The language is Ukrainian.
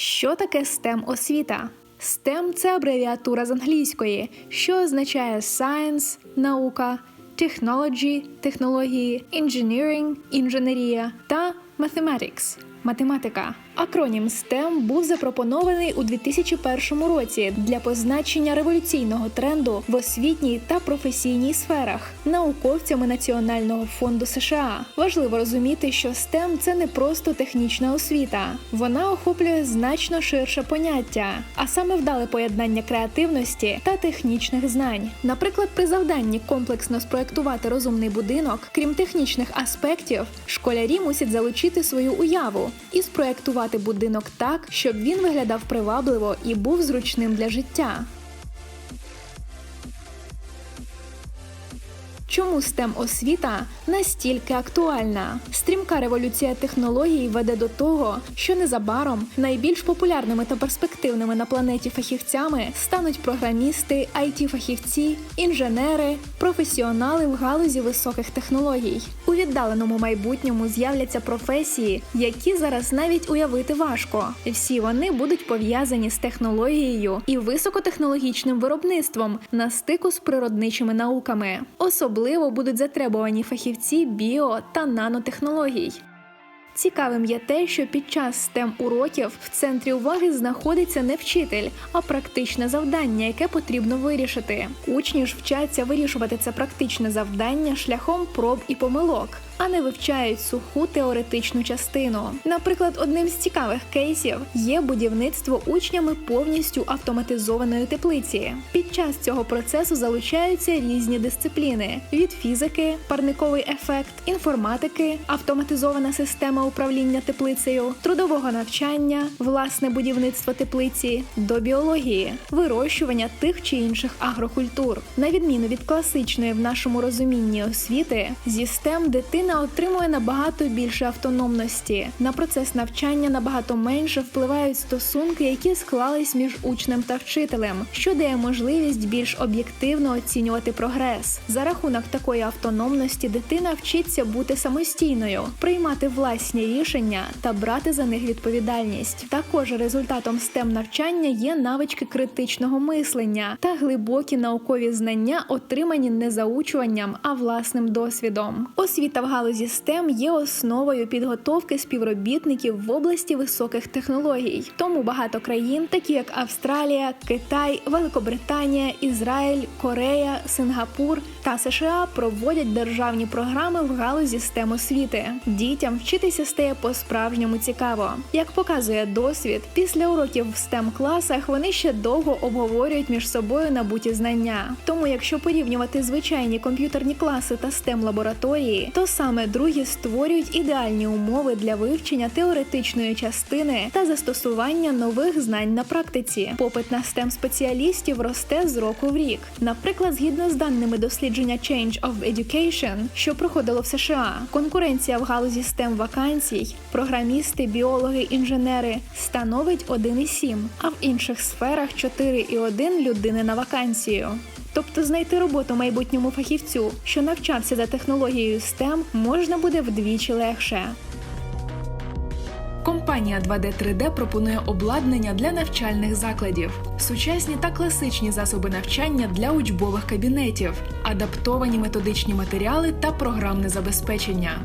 Що таке STEM освіта? STEM – це абревіатура з англійської, що означає Science – наука, Technology – технології, Engineering – інженерія та Mathematics – математика. Акронім STEM був запропонований у 2001 році для позначення революційного тренду в освітній та професійній сферах науковцями Національного фонду США. Важливо розуміти, що STEM – це не просто технічна освіта, вона охоплює значно ширше поняття, а саме вдале поєднання креативності та технічних знань. Наприклад, при завданні комплексно спроектувати розумний будинок, крім технічних аспектів, школярі мусять залучити свою уяву і спроектувати будинок так, щоб він виглядав привабливо і був зручним для життя. Чому STEM освіта настільки актуальна? Стрімка революція технологій веде до того, що незабаром найбільш популярними та перспективними на планеті фахівцями стануть програмісти, it фахівці інженери, професіонали в галузі високих технологій. У віддаленому майбутньому з'являться професії, які зараз навіть уявити важко. Всі вони будуть пов'язані з технологією і високотехнологічним виробництвом на стику з природничими науками. Особливо будуть затребувані фахівці біо та нанотехнологій. Цікавим є те, що під час STEM уроків в центрі уваги знаходиться не вчитель, а практичне завдання, яке потрібно вирішити. Учні ж вчаться вирішувати це практичне завдання шляхом проб і помилок. А не вивчають суху теоретичну частину. Наприклад, одним з цікавих кейсів є будівництво учнями повністю автоматизованої теплиці. Під час цього процесу залучаються різні дисципліни: від фізики, парниковий ефект, інформатики, автоматизована система управління теплицею, трудового навчання, власне будівництво теплиці до біології, вирощування тих чи інших агрокультур. На відміну від класичної в нашому розумінні освіти, зі STEM дитина отримує набагато більше автономності. На процес навчання набагато менше впливають стосунки, які склались між учнем та вчителем, що дає можливість більш об'єктивно оцінювати прогрес. За рахунок такої автономності дитина вчиться бути самостійною, приймати власні рішення та брати за них відповідальність. Також результатом STEM навчання є навички критичного мислення та глибокі наукові знання, отримані не заучуванням, а власним досвідом. Освіта в галузі STEM є основою підготовки співробітників в області високих технологій. Тому багато країн, такі як Австралія, Китай, Великобританія, Ізраїль, Корея, Сингапур та США проводять державні програми в галузі STEM освіти. Дітям вчитися стає по-справжньому цікаво. Як показує досвід, після уроків в STEM класах вони ще довго обговорюють між собою набуті знання. Тому, якщо порівнювати звичайні комп'ютерні класи та STEM лабораторії, то саме другі створюють ідеальні умови для вивчення теоретичної частини та застосування нових знань на практиці. Попит на STEM спеціалістів росте з року в рік. Наприклад, згідно з даними дослідження Change of Education, що проходило в США, конкуренція в галузі STEM вакансій, програмісти, біологи, інженери становить 1,7, а в інших сферах 4,1 людини на вакансію. Тобто знайти роботу майбутньому фахівцю, що навчався за технологією STEM, можна буде вдвічі легше. Компанія 2D 3D пропонує обладнання для навчальних закладів, сучасні та класичні засоби навчання для учбових кабінетів, адаптовані методичні матеріали та програмне забезпечення.